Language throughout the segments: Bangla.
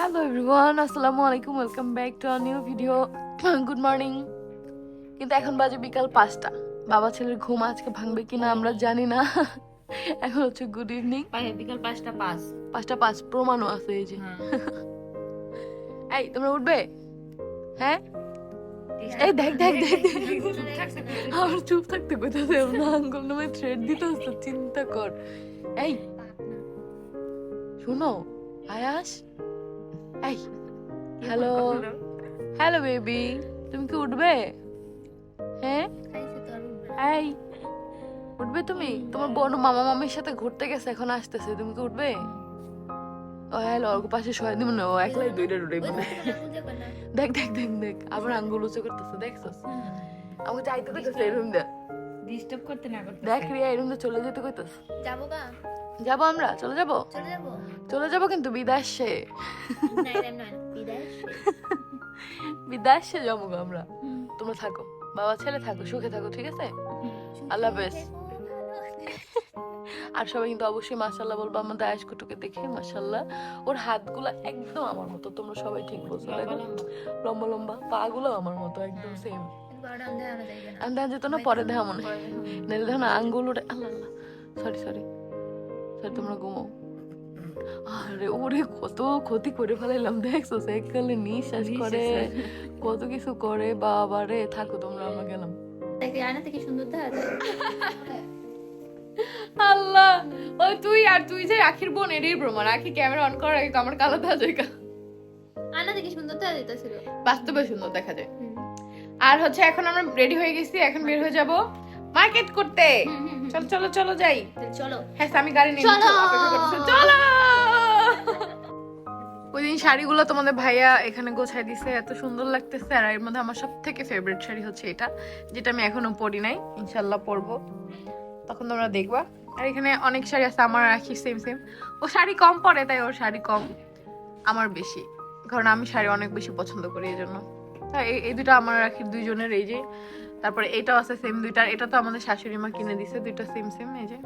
হ্যালো এভরিওয়ান আসসালামু আলাইকুম welcome back to a new video good morning কিন্তু এখন বাজে বিকাল পাঁচটা। বাবা ছেলের ঘুম আজকে ভাঙবে কিনা আমরা জানি না। এখন হচ্ছে গুড ইভিনিং বিকাল পাঁচটা পাঁচ। পাঁচটা পাঁচ প্রমাণও আছে এই যে। হ্যাঁ। এই তোমরা উঠবে? হ্যাঁ? এই দেখ দেখ দেখ দেখ। আমার চুপ থাকতে কোথাতে না আঙ্গুল নামে থ্রেড দিতে হচ্ছে চিন্তা কর। এই। শুনো আয়াস এই হ্যালো। হ্যালো বেবি তুমি কি উঠবে? হ্যাঁ? এই উঠবে তুমি? তোমার বোন মামা মামির সাথে ঘুরতে গেছে এখন আসতেছে তুমি কি উঠবে? ও হ্যালো ওর পাশে শোয়া দিব না ও একলাই দুইটা মানে দেখ দেখ দেখ দেখ আবার আঙ্গুল উঁচু করতেছে দেখছস? আমাকে চাইতে কইতেছে এরকম দে ডিস্টার্ব করতে না করতে দেখ রিয়া এরকম চলে যেতে কইতেছে। যাব গা। যাব আমরা? চলে যাব? চলে যাব। কিন্তু বিদেশে। বিদেশে। যাব আমরা। তোমরা থাকো। বাবা ছেলে থাকো সুখে থাকো ঠিক আছে? আল্লাহ হাফেজ। আর সবাই কিন্তু অবশ্যই মাশাল্লাহ বলব আমাদের আয়েশ কুটুকে দেখে মাশাল্লাহ ওর হাতগুলা একদম আমার মতো তোমরা সবাই ঠিক বলছো লম্বা লম্বা। পা গুলো আমার মতো একদম সেম আমি দেখা যেত না পরে দেখা মনে হয়। আঙ্গুল ওটা আল্লাহ আল্লাহ। সরি সরি তোমরা ঘুমো আরে ওরে কত ক্ষতি করে ফেলাইলাম। দেখছ নিঃশ্বাস করে কত কিছু করে বাবা রে থাকো তোমরা আমরা গেলাম। আয়না থেকে সুন্দর দেখা যায় আল্লাহ ওই তুই আর তুই যে আখির বোন এরই প্রমাণ। আখি ক্যামেরা অন করার আগে আমার কালো দেখা যায় আয়না থেকে সুন্দর দেখা বাস্তবে সুন্দর দেখা যায়। আর হচ্ছে এখন আমরা রেডি হয়ে গেছি এখন বের হয়ে যাব। মার্কেট করতে। চলো চলো চলো যাই। চলো। হ্যাঁ আমি গাড়ি নিয়ে চলো। চলো। ওই দিন শাড়িগুলো তোমাদের ভাইয়া এখানে গোছাই দিছে এত সুন্দর লাগতেছে আর এর মধ্যে আমার সব থেকে ফেভারিট শাড়ি হচ্ছে এটা যেটা আমি এখনও পরি নাই ইনশাল্লাহ পরবো। তখন তোমরা দেখবা। আর এখানে অনেক শাড়ি আছে আমার রাখি সেম সেম ও শাড়ি কম পরে তাই ওর শাড়ি কম আমার বেশি। কারণ আমি শাড়ি অনেক বেশি পছন্দ করি এই জন্য তাই এই- এই দুটো আমার রাখি দুইজনের এই যে তারপরে এটাও আছে সেম দুইটা। এটা তো আমাদের শাশুড়ি মা কিনে দিছে, দুইটা সেম সেম এই যে।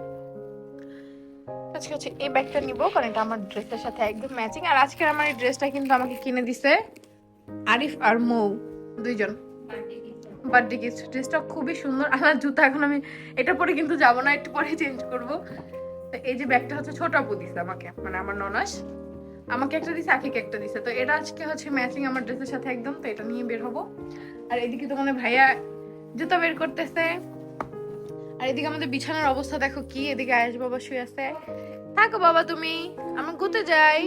আজকে এই ব্যাগটা নিব, কারণ এটা আমার ড্রেসটার সাথে একদম ম্যাচিং আর আজকের আমার এই ড্রেসটা কিন্তু আমাকে কিনে দিছে আরিফ আর মৌ, দুইজন। বার্থডে গিফট ড্রেসটা খুবই সুন্দর। আমার জুতা এখন আমি এটা পরে কিন্তু যাব না, একটু পরে চেঞ্জ করব। তো এই যে ব্যাগটা হচ্ছে ছোট আপু দিছে আমাকে মানে আমার ননাস। আমাকে একটা দিছে আখিকে একটা দিছে। তো এটা আজকে হচ্ছে ম্যাচিং আমার ড্রেসের সাথে একদম, তো এটা নিয়ে বের হব। আর এদিকে তো তোমাদের ভাইয়া জুতা বের করতেছে। আর এদিকে আমাদের বিছানার অবস্থা দেখো কি এদিকে আয়েশ বাবা শুয়ে আছে। থাকো বাবা তুমি আমরা ঘুরতে যাই।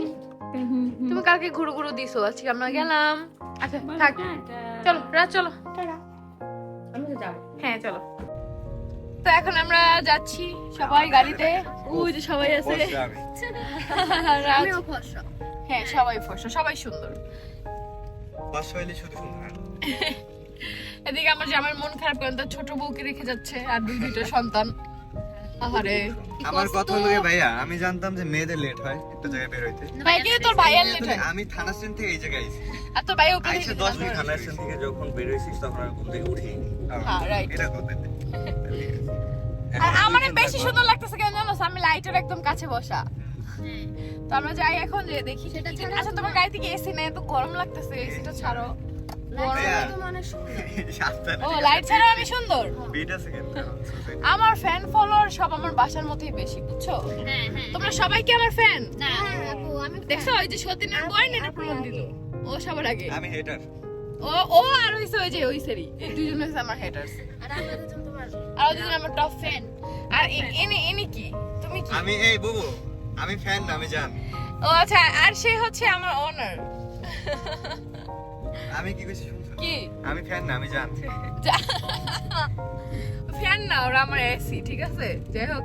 তুমি কালকে ঘুরু ঘুরু দিছো আজকে আমরা গেলাম। আচ্ছা থাক। চলো রাত চলো। আমি হ্যাঁ চলো। তো এখন আমরা যাচ্ছি সবাই গাড়িতে। ওই যে সবাই আছে। হ্যাঁ সবাই ফর্সা সবাই সুন্দর। এদিকে আমার জামার মন খারাপ কারণ তার ছোট বউকে রেখে যাচ্ছে আর দুই দুইটা সন্তান। আহারে। আমার কথা হলো ভাইয়া আমি জানতাম যে মেয়েদের লেট হয় একটা জায়গায় বের হইতে। ভাই তোর ভাইয়ার লেট হয়। আমি থানা স্ট্যান্ড থেকে এই জায়গায় আইছি আর তোর ভাই ওকে আইসা দশ মিনিট থানা স্ট্যান্ড থেকে যখন বের তখন আর ঘুম থেকে উঠি হ্যাঁ, right. এটা করতে আর আমার বেশি সুন্দর লাগতেছে কেন জানো? আমি লাইটের একদম কাছে বসা। তো আমরা যাই এখন যে দেখি। সেটা আচ্ছা তোমার গাড়ি থেকে এসি নেই তো গরম লাগতেছে এসিটা ছাড়ো। মনে ও লাইট ছাড়া আমি সুন্দর। আমার ফ্যান ফলোয়ার সব আমার বাসার মধ্যেই বেশি বুঝছ? হ্যাঁ হ্যাঁ। তোমরা সবাই কি আমার ফ্যান না। আপু আমি দেখছ ওই যে সতীনের বয় না প্রমাণ দিল ও সবার আগে। আমি হেটার ও ও আর হইছে ওই যে ওই সেরি এই দুজন হইছে আমার হেটার্স আর আমরা দুজন তোমার আর ওই দুজন আমার টপ ফ্যান আর এনে এনে কি? তুমি কি? আমি এই বুবু। আমি ফ্যান না আমি জান। ও আচ্ছা আর সে হচ্ছে আমার ওনার আমি কি কইছি কি? আমি ফ্যান না আমি জান। ফ্যান না ওরা আমার এসি ঠিক আছে? যাই হোক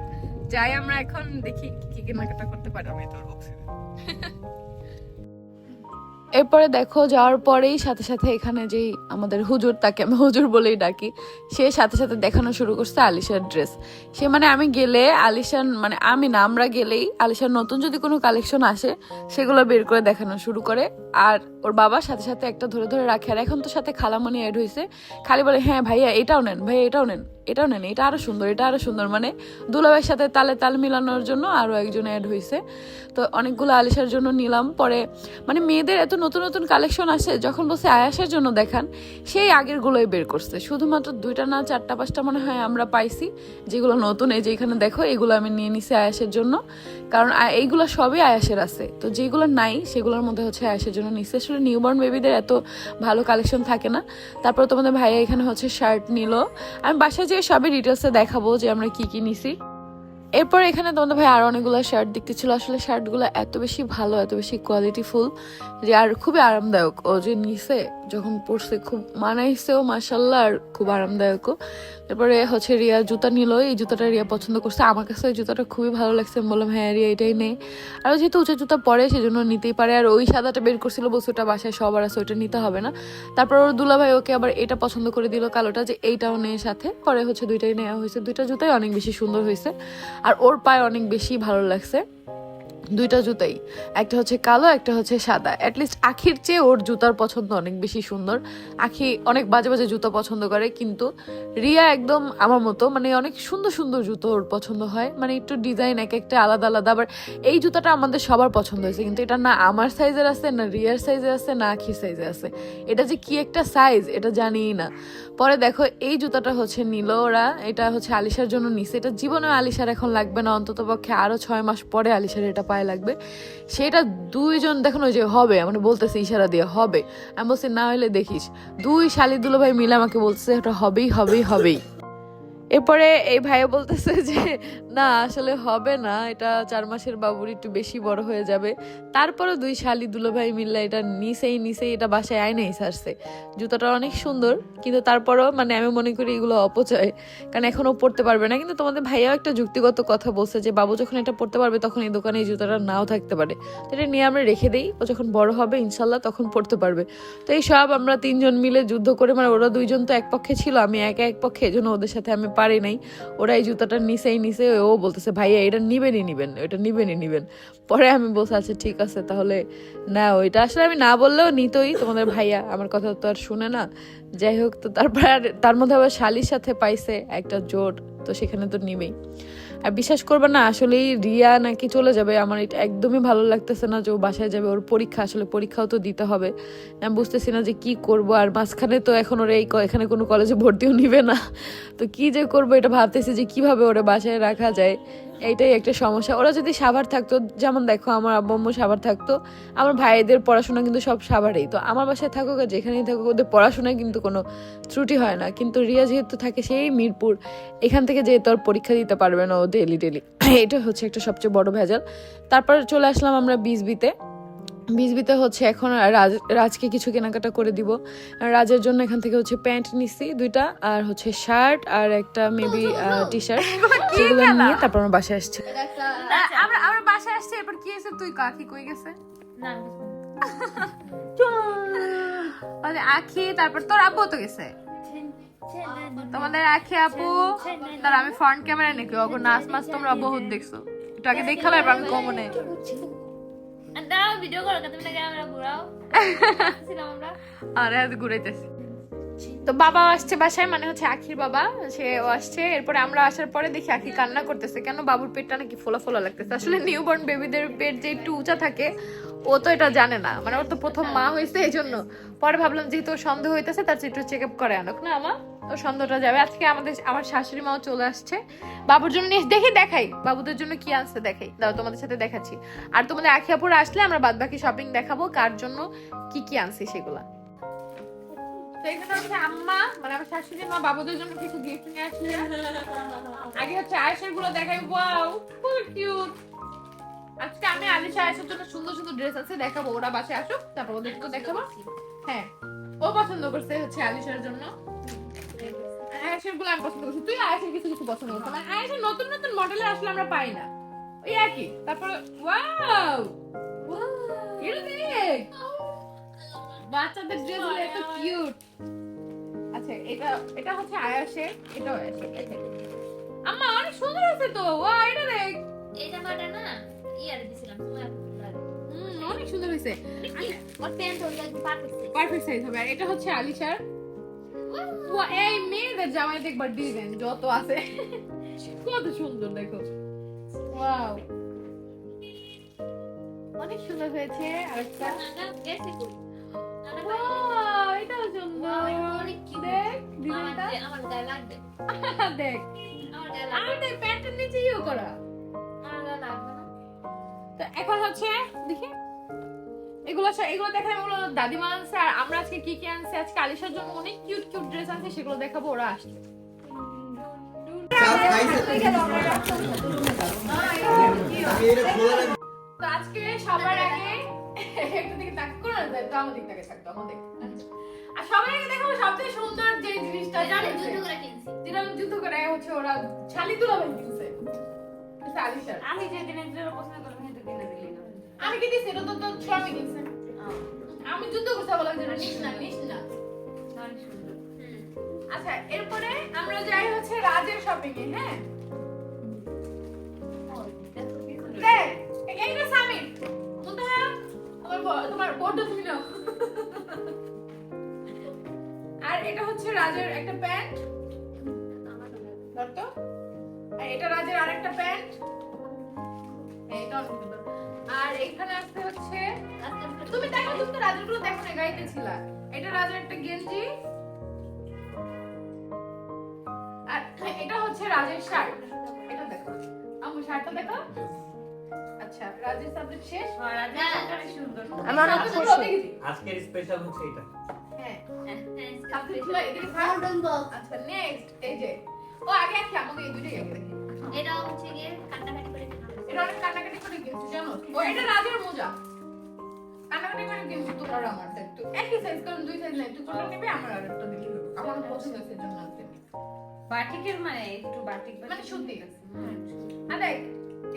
যাই আমরা এখন দেখি কি কি কেনাকাটা করতে পারি। আমি তোর বক্সি এরপরে দেখো, যাওয়ার পরেই সাথে সাথে এখানে যেই আমাদের হুজুর, তাকে আমি হুজুর বলেই ডাকি, সে সাথে সাথে দেখানো শুরু করছে আলিশার ড্রেস সে মানে আমি গেলে আলিশান মানে আমি না, আমরা গেলেই আলিশার নতুন যদি কোনো কালেকশন আসে, সেগুলো বের করে দেখানো শুরু করে। আর ওর বাবা সাথে সাথে একটা ধরে ধরে রাখে। আর এখন তো সাথে খালামণি অ্যাড হয়েছে। খালি বলে হ্যাঁ ভাইয়া, এটাও নেন, ভাইয়া, এটাও নেন এটাও নেন, এটা আরও সুন্দর, এটা আরও সুন্দর। মানে দুলাভাইয়ের সাথে তালে তাল মিলানোর জন্য আরও একজন অ্যাড হয়েছে। তো অনেকগুলো আলিশার জন্য নিলাম। পরে মানে মেয়েদের এত নতুন নতুন কালেকশন আসে, যখন বসে আয়াসের জন্য দেখান, সেই আগের গুলোই বের করছে। শুধুমাত্র দুইটা না, চারটা, পাঁচটা মনে হয় আমরা পাইছি, যেগুলো নতুন, এই যে এখানে দেখো, এগুলো আমি নিয়ে নিছি আয়াসের জন্য। কারণ এইগুলো সবই আয়াসের আছে। তো যেগুলো নাই, সেগুলোর মধ্যে হচ্ছে আয়াসের জন্য নিচ্ছে আসলে নিউবর্ন বেবিদের এত ভালো কালেকশন থাকে না। তারপর তোমাদের ভাইয়া এখানে হচ্ছে শার্ট নিল। আমি বাসায় যেয়ে সবই ডিটেলসে দেখাবো যে আমরা কি কি নিছি। এরপর এখানে তোমাদের ভাই আরও অনেকগুলো শার্ট দেখতে ছিল। আসলে শার্টগুলো এত বেশি ভালো, এত বেশি কোয়ালিটিফুল যে আর খুবই আরামদায়ক। ও যে নিছে, যখন পরছে খুব মানাইছেও মাসাল্লাহ আর খুব আরামদায়কও। তারপরে হচ্ছে রিয়া জুতা নিল, এই জুতাটা রিয়া পছন্দ করছে। আমার কাছে এই জুতাটা খুবই ভালো লাগছে, আমি বললাম হ্যাঁ রিয়া, এটাই নেই আর যেহেতু উঁচু জুতা পরে, সেজন্য নিতেই পারে। আর ওই সাদাটা বের করছিল, বলছে ওটা বাসায় সবার আছে, ওইটা নিতে হবে না। তারপর ওর দুলাভাই ওকে আবার এটা পছন্দ করে দিল, কালোটা, যে এইটাও নেই সাথে। পরে হচ্ছে দুইটাই নেওয়া হয়েছে। দুইটা জুতাই অনেক বেশি সুন্দর হয়েছে। আর ওর পায়ে অনেক বেশি ভালো লাগছে। দুইটা জুতাই। একটা হচ্ছে কালো, একটা হচ্ছে সাদা। অ্যাটলিস্ট আখির চেয়ে ওর জুতার পছন্দ অনেক বেশি সুন্দর। আখি অনেক বাজে বাজে জুতো পছন্দ করে, কিন্তু রিয়া একদম আমার মতো মানে অনেক সুন্দর সুন্দর জুতো ওর পছন্দ হয়। মানে একটু ডিজাইন এক একটা আলাদা আলাদা। আবার এই জুতাটা আমাদের সবার পছন্দ হয়েছে, কিন্তু এটা না আমার সাইজের আছে, না রিয়ার সাইজের আছে, না আখির সাইজে আছে। এটা যে কি একটা সাইজ এটা জানিই না। পরে দেখো, এই জুতাটা হচ্ছে নিল ওরা এটা হচ্ছে আলিশার জন্য নিছে। এটা জীবনে আলিশার এখন লাগবে না অন্তত পক্ষে আরও ছয় মাস পরে আলিশার এটা পায়ে। লাগবে। সেটা দুইজন দেখানো যে হবে মানে বলতেছে ইশারা দিয়ে হবে। আমি বলছি, না হলে দেখিস। দুই শালি দুলো ভাই মিলে আমাকে বলছে এটা হবেই হবেই হবেই। এরপরে এই ভাইয়া বলতেছে যে, না, আসলে হবে না, এটা চার মাসের বাবুর একটু বেশি বড় হয়ে যাবে। তারপরে দুই শালি দুলো ভাই মিললে এটা নিচেই নিচেই এটা বাসায় আয় আয়নাই ছাড়ছে জুতাটা অনেক সুন্দর, কিন্তু তারপরেও মানে আমি মনে করি এগুলো অপচয়, কারণ এখনও পড়তে পারবে না। কিন্তু তোমাদের ভাইয়াও একটা যুক্তিগত কথা বলছে যে, বাবু যখন এটা পড়তে পারবে, তখন এই দোকানে এই জুতাটা নাও থাকতে পারে। তো এটা নিয়ে আমরা রেখে দিই, ও যখন বড় হবে, ইনশাল্লাহ তখন পড়তে পারবে। তো এই সব আমরা তিনজন মিলে যুদ্ধ করে মানে ওরা দুইজন তো এক পক্ষে ছিল, আমি একা এক পক্ষে এজন্য ওদের সাথে আমি পারি নাই। ওরা এই জুতাটা নিচেই নিচে ও বলতেছে, ভাইয়া, এটা নিবেনই নিবেন এটা নিবেনই নিবেন। পরে আমি বলছি আচ্ছা ঠিক আছে, তাহলে না, ওইটা আসলে আমি না বললেও নিতই। তোমাদের ভাইয়া আমার কথা তো আর শুনে না। যাই হোক, তো তারপর তার মধ্যে আবার শালির সাথে পাইছে একটা জোট, তো সেখানে তো নিবেই। আর বিশ্বাস করবে না, আসলেই রিয়া নাকি চলে যাবে। আমার এটা একদমই ভালো লাগতেছে না যে ও বাসায় যাবে। ওর পরীক্ষা, আসলে পরীক্ষাও তো দিতে হবে। আমি বুঝতেছি না যে কি করব, আর মাঝখানে তো এখন ওরা এই এখানে কোনো কলেজে ভর্তিও নিবে না। তো কি যে করব এটা ভাবতেছি যে কীভাবে ওরা বাসায় রাখা যায়। এইটাই একটা সমস্যা। ওরা যদি সাভার থাকতো, যেমন দেখো আমার আব্বু সাভার থাকতো, আমার ভাইদের পড়াশোনা কিন্তু সব সাভারেই। তো আমার বাসায় থাকুক আর যেখানেই থাকুক, ওদের পড়াশোনায় কিন্তু কোনো ত্রুটি হয় না। কিন্তু রিয়া যেহেতু থাকে সেই মিরপুর, এখান থেকে যেহেতু আর পরীক্ষা দিতে পারবে না ও ডেলি ডেলি এটা হচ্ছে একটা সবচেয়ে বড় ভেজাল। তারপরে চলে আসলাম আমরা বিজবিতে বিজবিতে হচ্ছে এখন রাজ রাজকে কিছু কেনাকাটা করে দিব। রাজের জন্য এখান থেকে হচ্ছে প্যান্ট নিছি দুইটা আর হচ্ছে শার্ট আর একটা মেবি টি শার্ট সেগুলো নিয়ে তারপর আমার বাসায় আসছি। আমরা আমরা বাসায় আসছি এরপর কি হয়েছে? তুই কাকি কই গেছে? না মানে আখি তারপর তোর আব্বু তো গেছে? তোমাদের আখি আপু? তার আমি ফ্রন্ট ক্যামেরা নাকি ওগো নাচ মাছ তোমরা বহুত দেখছ। আগে দেখাল এবার আমি কমনে দাও ভিডিও করো তুমি না ক্যামেরা ঘুরাও ছিলাম আমরা। আরে আজ ঘুরাইতেছি। তো বাবা আসছে বাসায় মানে হচ্ছে আখির বাবা সে আসছে। এরপরে আমরা আসার পরে দেখি আখি কান্না করতেছে। কেন বাবুর পেটটা নাকি ফোলা ফোলা লাগতেছে? আসলে নিউবর্ন বেবিদের পেট যে একটু উঁচা থাকে ও তো এটা জানে না। মানে ওর তো প্রথম মা হয়েছে এই জন্য পরে ভাবলাম যেহেতু সন্দেহ হইতেছে তার চেয়ে একটু চেক আপ করে আনুক। না আমার ওর সন্দেহটা যাবে। আজকে আমাদের আমার শাশুড়ি মাও চলে আসছে। বাবুর জন্য নিয়ে দেখি, দেখাই। বাবুদের জন্য কি আনছে, দেখাই। দাও, তোমাদের সাথে দেখাচ্ছি। আর তোমাদের আখিয়াপুর আসলে আমরা বাদ বাকি শপিং দেখাবো, কার জন্য কি কি আনছি সেগুলা। তো হচ্ছে আম্মা মানে আমার শাশুড়ি মা, বাবুদের জন্য কিছু আগে হচ্ছে দেখাই আজকে আমি আলিশা আয়েশের জন্য সুন্দর সুন্দর ড্রেস আছে দেখাবো, ওরা তারপর ওদেরকে দেখাবো। হ্যাঁ ও পছন্দ করছে হচ্ছে আলিশার জন্য। আয়েশেরগুলো আমি পছন্দ করছি। তুই আয়েশের কিছু কিছু পছন্দ করছিস। মানে আয়েশের নতুন নতুন মডেলের আসলে আমরা পাই না। ওই একই। তারপরে ওয়াও এটা দেখ। বাচ্চাদের ড্রেসগুলো এত কিউট আচ্ছা এটা এটা হচ্ছে আয়াসের আয়াসের আম্মা অনেক সুন্দর আছে তো। ওয়া এটা দেখ। এই জামাটা না ইয়ার দিছিলাম অনেক সুন্দর হয়েছে। পারফেক্ট সাইজ হবে। আর এটা হচ্ছে আলিশার। এই মেয়েদের জামাই দেখবার ডিজাইন যত আছে। কত সুন্দর দেখো। ওয়াও অনেক সুন্দর হয়েছে আরেকটা সুন্দর। দেখ, ডিজাইনটা। দেখ। দেখ, প্যান্টের নিচে ইও করা। তো এখন হচ্ছে, দেখি। এগুলো এগুলো দেখাই এগুলো দাদিমা আনছে আর আমরা আজকে কি কি আনছে? আজকে আলিশার জন্য অনেক কিউট কিউট ড্রেস আনছে সেগুলো দেখাবো ওরা। তো আজকে সবার আগে একটু দিকে তাক করে না তো আমার দিক থেকে থাকতো আর সবার আগে দেখাবো সবচেয়ে সুন্দর যে জিনিসটা জানেন দুটো করে কিনছি। যেটা যুদ্ধ করে হচ্ছে ওরা ছালি তুলা বাই কিনছে। আলিশার। আমি যে দিনের জন্য পছন্দ করব আমি কি দিছি? এটা তো তোর স্বামী কিনছে আমি যুদ্ধ করতে বললাম যেটা নিস না নিস না। আচ্ছা এরপরে আমরা যাই হচ্ছে রাজের শপিং এ হ্যাঁ? এইটা সামির মুন্তাহা আমার ব- তোমার বোর্ডটা তুমি নাও। আর এটা হচ্ছে রাজের একটা প্যান্ট। ধর আর এটা রাজের আরেকটা প্যান্ট। সুন্দর আর এখানে আসতে হচ্ছে তুমি দেখো তুমি তো রাজেরগুলো দেখো না গাইতে ছিলা। এটা রাজের একটা গেঞ্জি আর এটা হচ্ছে রাজের শার্ট। এটা দেখো। আমার শার্টটা দেখো। আচ্ছা রাজের সাবজেক্ট শেষ? অনেক সুন্দর। আমার অনেক খুশি। আজকের স্পেশাল হচ্ছে এটা। হ্যাঁ। হ্যাঁ সাবজেক্ট ছিল এদিকে থাক। আচ্ছা নেক্সট এই যে। ও আগে আছে আমাকে এই দুটোই আগে এটা হচ্ছে গিয়ে কান্নাকাটি করে কিনা? এটা অনেক কান্নাকাটি করে কিনছি জানো? ও এটা রাজের মোজা। কান্নাকাটি করে কিনছি তোর আর আমার দেখ তুই একই সাইজ কারণ দুই সাইজ নাই তুই কোনটা নিবি? আমার আর একটা দিবি আমার পছন্দ হয়েছে জন্য আনতে বাটিকের মানে একটু বাটিক মানে সুতি। আর দেখ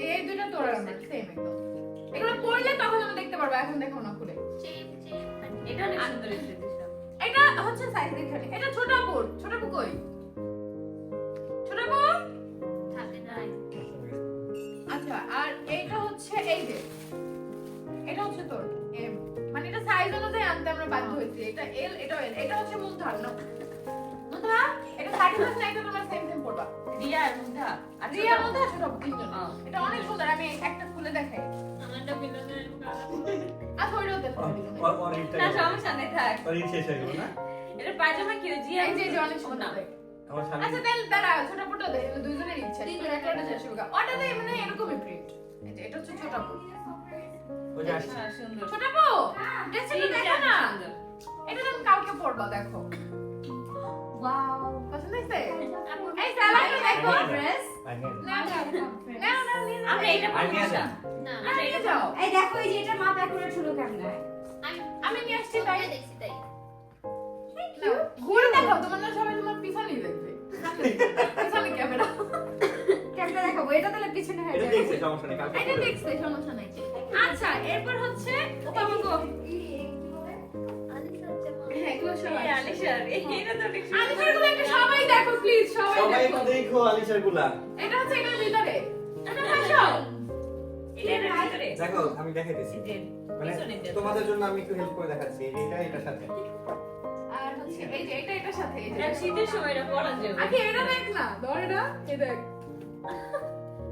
এই দুটো তোর আমার সেম একদম। এগুলো পরলে তখন আমি দেখতে পারব এখন দেখো না খুলে। এটা অনেক সুন্দর এটা। হচ্ছে সাইজ এখানে এটা ছোট আপুর ছোট আপু কই? আমরা বাধ্য হয়েছি। এটা এল এটা এল এটা হচ্ছে মুন্থার না? এটা তোমার সেম সেম পড়বা। রিয়া আর আর রিয়া ছোট তিনজন হ্যাঁ। এটা অনেক সুন্দর আমি একটা খুলে দেখাই। আমারটা বিলনের আচ্ছা না গেল। সমস্যা নেই থাক। শেষ হয়ে গেল না? এটা পায়জামা কি জি এই যে যে অনেক সুন্দর। আচ্ছা তাহলে দাঁড়া ছোট আপুটা দেখ দুইজনের ইচ্ছা। দুইজন একটা শেষ হোক ওটাতে মানে এরকমই প্রিন্ট এটা হচ্ছে ছোট আপু ওই যে আসছে। সুন্দর। ছোট আপু ড্রেসটা দেখো না। এটা তুমি কালকে পরবা দেখো। ওয়াও পছন্দ হয়েছে? এই স্যালাডটা দেখো ড্রেস? না না না না নিয়ে যাও। আমরা এটা আর নিয়ে পছন্দ যান। না না, নিয়ে যাও। এই দেখো এই যে এটা মাথা করে ছিল কেমনে আমি আমি নিয়ে আসছি তাই। দেখছি তাই। ঘুরে দেখো তোমার না সবাই তোমার পিছনেই দেখবে। পিছনে ক্যামেরা। দেখাবো এটা তাহলে পিছনে হয়ে এটা দেখছে সমস্যা নেই কালকে এটা দেখছে সমস্যা নাই। আচ্ছা এরপর হচ্ছে মা হ্যাঁ এগুলো সব এই আলিশার। এই এটা তো অনেক সুন্দর। আলিশারগুলো একটু সবাই দেখো প্লিজ সবাই সবাই দেখো। আলিশারগুলা। এটা হচ্ছে এটার ভিতরে। এটা হাসো এটা এটার ভিতরে। দেখো আমি দেখাইতেছি। যে মানে তোমাদের জন্য আমি একটু হেল্প করে দেখাচ্ছি। এটা এটার সাথে। আর হচ্ছে এই যে এটা এটার সাথে এটা শীতের সময় এটা পরা যাবে আখি এটা দেখ না ধর এটা এই দেখ।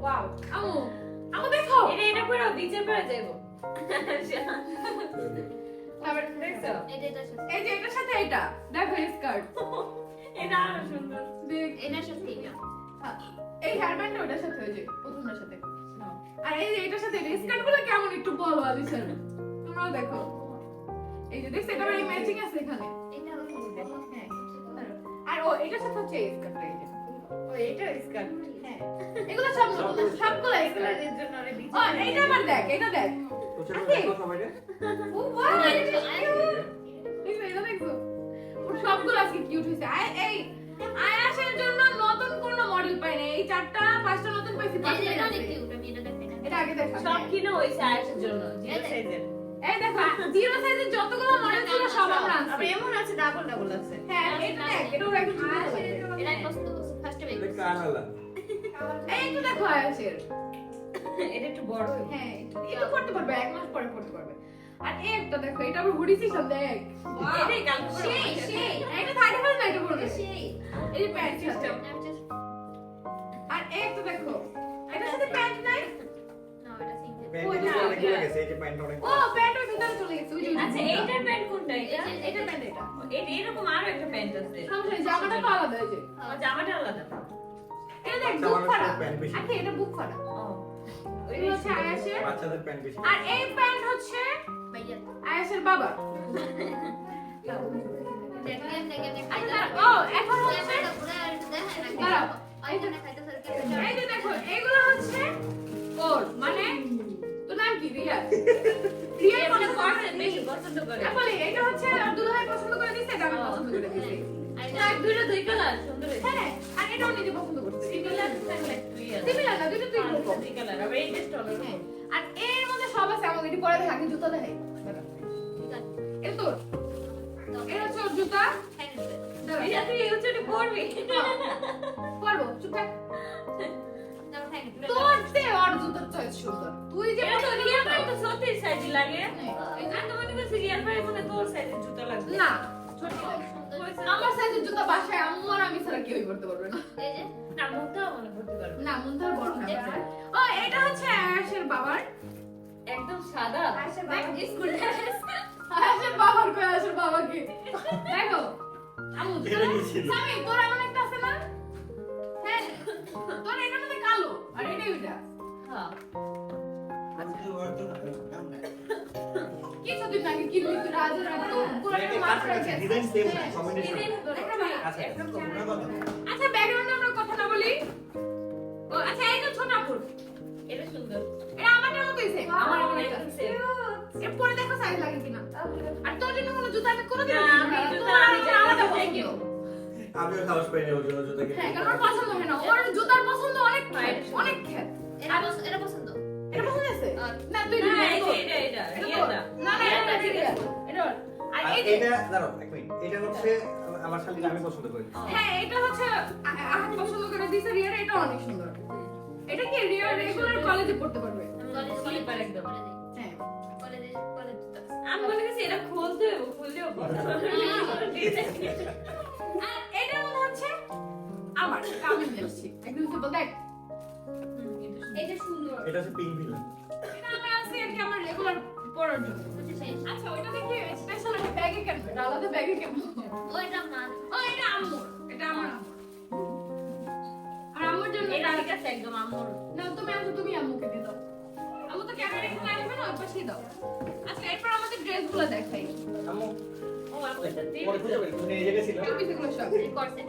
ওয়াও। আমু আমু দেখো এটা এটা পরে বিচে পরে যাইবো। তারপর দেখছ? এটা এটা এই যে এটার সাথে এটা। দেখো স্কার্ট এটা আরও সুন্দর। দেখ। এটা সত্যি এটা। হ্যাঁ, এই ওটার সাথে ওই যে প্রথমটার সাথে। আর এই যে এটার সাথে স্কার্টগুলো কেমন একটু বলো আলিশার তোমরাও দেখো। এই যে দেখছ এটা ম্যাচিং আছে এখানে। এটা আর ও এটার সাথে হচ্ছে এই স্কার্টটা এটা স্কার্ট হ্যাঁ এগুলো সব নতুন সবগুলো স্কার্ট এর জন্য আরে ও এইটা আবার দেখ এটা দেখ তো চলো আখি। দেখো সবাই ও ওয়াও দেখছ এটা দেখছ ওর সবগুলো আজকে কিউট হয়েছে আয় এই আয়াসের জন্য নতুন কোনো মডেল পাই না এই চারটা পাঁচটা নতুন পাইছি পাঁচটা এটা অনেক কিউট আমি এটা দেখতে এটা আগে দেখা সব কিনা হয়েছে আয়েশের জন্য জিরো সাইজের এই দেখো জিরো সাইজের যতগুলো মনে ছিল সব আমরা আনছি। এমন আছে ডাবল ডাবল আছে হ্যাঁ এটা দেখ এটা ওরা একটু ছোট এটা পছন্দ কানালা এই একটু দেখো আয়াসের এটা একটু বড়। হ্যাঁ একটু একটু পারবে এক মাস পরে পড়তে পারবে। আর এই একটা দেখো এটা আবার হুডি সিস্টেম দেখ। এটাই কালকে সেই সেই এটা থার্টি ফাইভ না এটা পড়বে। সেই। এই প্যান্ট সিস্টেম আর এই একটা দেখো সাথে প্যান্ট নাই? গেছে এই যে প্যান্ট অনেক ও প্যান্টের ভিতরে চলে গেছে ওই আচ্ছা এইটার প্যান্ট কোনটা এটা প্যান্ট এটা এরকম আরও একটা প্যান্ট আছে সমস্যা জামাটা তো আলাদা হয়েছে আমার জামাটা আলাদা এটা দেখ আচ্ছা, বুক বেশি। আচ্ছা এটা বুক ফাড়া ওই হচ্ছে আয়াসের বাচ্চাদের প্যান্ট বেশি আর এই প্যান্ট হচ্ছে আয়াসের বাবা দেখেন দেখেন আচ্ছা ও এখন হচ্ছে এই দেখো এগুলো হচ্ছে ওর মানে নাম কি রিয়া রিয়া মনে করে বেশি পছন্দ করে। বলে এটা হচ্ছে দুলাভাই পছন্দ করে দিছে এটা আমি পছন্দ করে দিছি। না দুইটা দুই কালার সুন্দর হ্যাঁ আর এটাও নিজে পছন্দ করছে। ইয়ে আছে। সিমিলার না দুটো আচ্ছা, দুই কালার আবার এই টেস্ট হলো। হ্যাঁ আর এর মধ্যে সব আছে আমাকে এটি পরে দেখা জুতা দেখে এটা তোর। এটা হচ্ছে জুতা। দাঁড়া, এটা তুই হচ্ছে পড়বি পরবো চুপ থাক। তোর চেয়ে ওর জুতার চয়েস সুন্দর। তুই যে এটা রিয়াল ভাই তো সত্যি সাইজ লাগে। আমি তো মনে করছি রিয়াল ভাই মনে তোর সাইজের জুতা লাগবে। না। আমার সাইজের জুতা বাসায় আম্মু আর আমি ছাড়া কেউই পড়তে পারবে না। না মুখটাও মনে করতে পারবে না। মন বড় না। ও এটা হচ্ছে আয়াসের বাবার। একদম সাদা। দেখ স্কুল ড্রেস। আয়াসের বাবার কই আয়াসের বাবাকে? দেখো। আম্মু এটা ছিল? তোর এমন আছে না? হ্যাঁ। তোর এটার আচ্ছা ওনা কথা ব্যাকগ্রাউন্ডে আমরা কথা না বলি? ও আচ্ছা এই তো ছোট এটা সুন্দর। এটা আমাদের মতোই সেম আমার আমার মনে এর পরে দেখো সাইজ লাগে কিনা? আর তোর জন্য কোনো জুতা আমি কোনোদিন না, আমি জুতা আমি আমি আলাদা না, পছন্দ আমিও সাহস পাইনি ওর জন্য জুতা কিনতে। হ্যাঁ কারণ পছন্দ হয় না। ওর জুতার পছন্দ অনেক অনেক খ্যাত। এটা পছন্দ এটা পছন্দ আছে না তুই না, নিবি, এই যে তোর। এটা, এটা, এটা না না এটা ঠিক আছে এটা আর আর এই যে এটা দাঁড়াও এক মিনিট। এটা হচ্ছে আমার শালীন আমি পছন্দ করি। হ্যাঁ এটা হচ্ছে আহাত পছন্দ করে দিছে রিয়ার এটা অনেক সুন্দর। এটা কি রিয়ার রেগুলার কলেজে পড়তে পারবে? কলেজে একদম। হ্যাঁ কলেজে কলেজ আমি মনে করছি এটা খুলতে হবে, খুললেও আর এটার মধ্যে হচ্ছে আমার আমি নিয়ে একদম সিম্পল দেখ। এটা সুন্দর। এটা হচ্ছে পিঙ্ক ভিলা এটা আমি আনছি আর কি আমার রেগুলার জন্য। আচ্ছা ওইটা দেখি স্পেশাল একটা ব্যাগে কেন এটা আলাদা ব্যাগে কেন ওইটা মা। ও এটা আম্মুর। এটা আমার আর আম্মুর জন্য এটা এটা ঠিক আছে, একদম আমর। না তুমি আনছো তুমি আম্মুকে দিয়ে দাও। আম্মু তো ক্যামেরা এখানে আসবে না? ওই পাশেই দাও। আচ্ছা এরপর আমাদের ড্রেসগুলো দেখাই। আম্মু। ও, আমার এটা দিয়ে পরে খুঁজে বের তুমি এই জায়গায় ছিল টুপি টুপিগুলো সব। করছে। আমি এই আলাদা।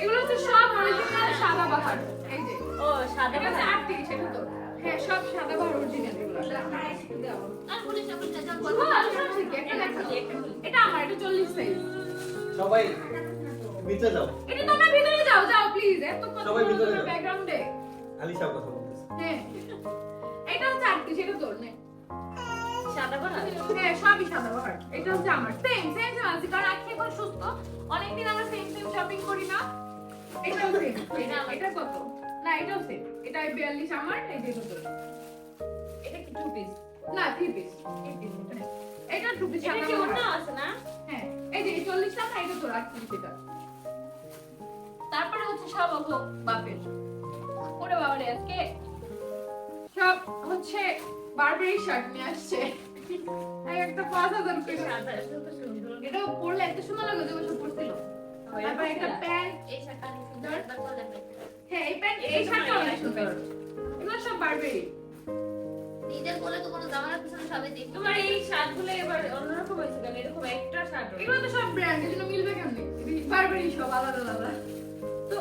এগুলো হচ্ছে সব অরিজিনাল সাদা বাহার। এই যে। ও, সাদা এটা হচ্ছে বাহার। এটা তো। হ্যাঁ সব সাদা বাহার অরিজিনাল এগুলো। আর পুলিশ পুলিশ যা শুভ, আলোচনা শিখি, একটা দেখো। এটা আমার এটা চল্লিশ সাইজ সবাই নিচে যাও। এটা তোমরা ভিতরে যাও যাও প্লিজ এত কথা সবাই ভিতরে ব্যাকগ্রাউন্ডে আলিশা কথা বলতেছে। হ্যাঁ। এটা হচ্ছে আটত্রিশ এটা তোর নে। সাদা বাহার? হ্যাঁ সবই সাদা বাহার এটা হচ্ছে আমার। সেম সেম সেম আছে কারণ আজকে এখন সুস্থ। অনেকদিন আমরা সেম সেম শপিং করি না। এটাও সেম এটা এটা কত? না এটাও সেম এটা বিয়াল্লিশ আমার এই যে এটা এটা কি two piece? না থ্রি পিস এটা টু পিস এটা কি ওড়না আছে না? হ্যাঁ এই যে চল্লিশ টাকা এটা তোর আটত্রিশ এটা তারপরে হচ্ছে সব বাপের। ওরে বাবারে আজকে সব হচ্ছে বারবারি শার্ট নিয়ে আসছে। একটা পাঁচ হাজার করে সাদা, এটা পরলে এত সুন্দর লাগে যে বছর পরছিল। তারপর একটা প্যান্ট। এই শার্টটা হ্যাঁ এই প্যান্ট এই এই শার্টটা অনেক সুন্দর। সুন্দর। এগুলো সব বারবারি নিজের বলে তো কোনো জামার পিছনে সবাই দেখতে তোমার এই শার্টগুলো এবার অন্যরকম হয়েছে কেন? এরকম একটা শার্ট ওর। এগুলো তো সব ব্র্যান্ড এজন্য মিলবে কেমনে? বারবারই সব আলাদা আলাদা। তো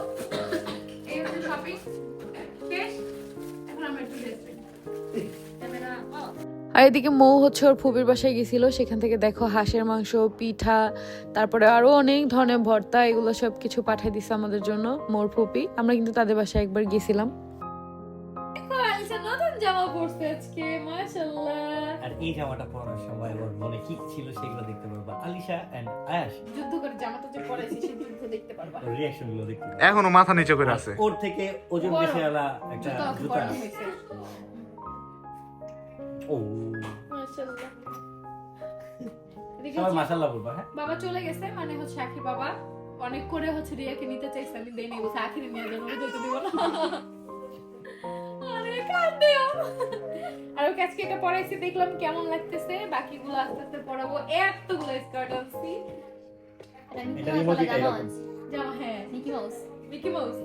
এই হচ্ছে শপিং শেষ। এখন আমরা একটু ড্রেস ক্যামেরা ও আর এদিকে মৌ হচ্ছে ওর ফুপির বাসায় গেছিল সেখান থেকে দেখো হাঁসের মাংস পিঠা তারপরে আরও অনেক ধরনের ভর্তা এগুলো সব কিছু পাঠিয়ে দিছে আমাদের জন্য মোর ফুপি। আমরা কিন্তু তাদের বাসায় একবার গেছিলাম। নতুন জামা পড়ছে আজকে মাশাআল্লাহ। আর এই জামাটা পরার সময় ওর মনে কি ছিল সেগুলো দেখতে পারবা। আলিশা এন্ড আয়াস যুদ্ধ করে জামাটা যে পরেছি সেই যুদ্ধ দেখতে পারবা। ওর রিয়াকশনগুলো দেখতে পারবা। এখনও মাথা নিচে করে আছে। ওর থেকে ওজন বেশি আলা একটা জুতা ও। মাশাআল্লাহ। এদিকে সবাই মাশাআল্লাহ বলবা হ্যাঁ? বাবা চলে গেছে মানে হচ্ছে আখির বাবা। অনেক করে হচ্ছে রিয়াকে নিতে চাইছে আমি দেই নাই বলছে আখির নিয়ে যাব যেতে দিব না। আরে কাঁদে আর ওকে আজকে এটা পরাইছি দেখলাম কেমন লাগতেছে বাকিগুলো আস্তে আস্তে পরাবো এতগুলো স্কার্ট আনছি। এটা রিমোটই তাই জামা হ্যাঁ। Mickey Mouse. Mickey Mouse.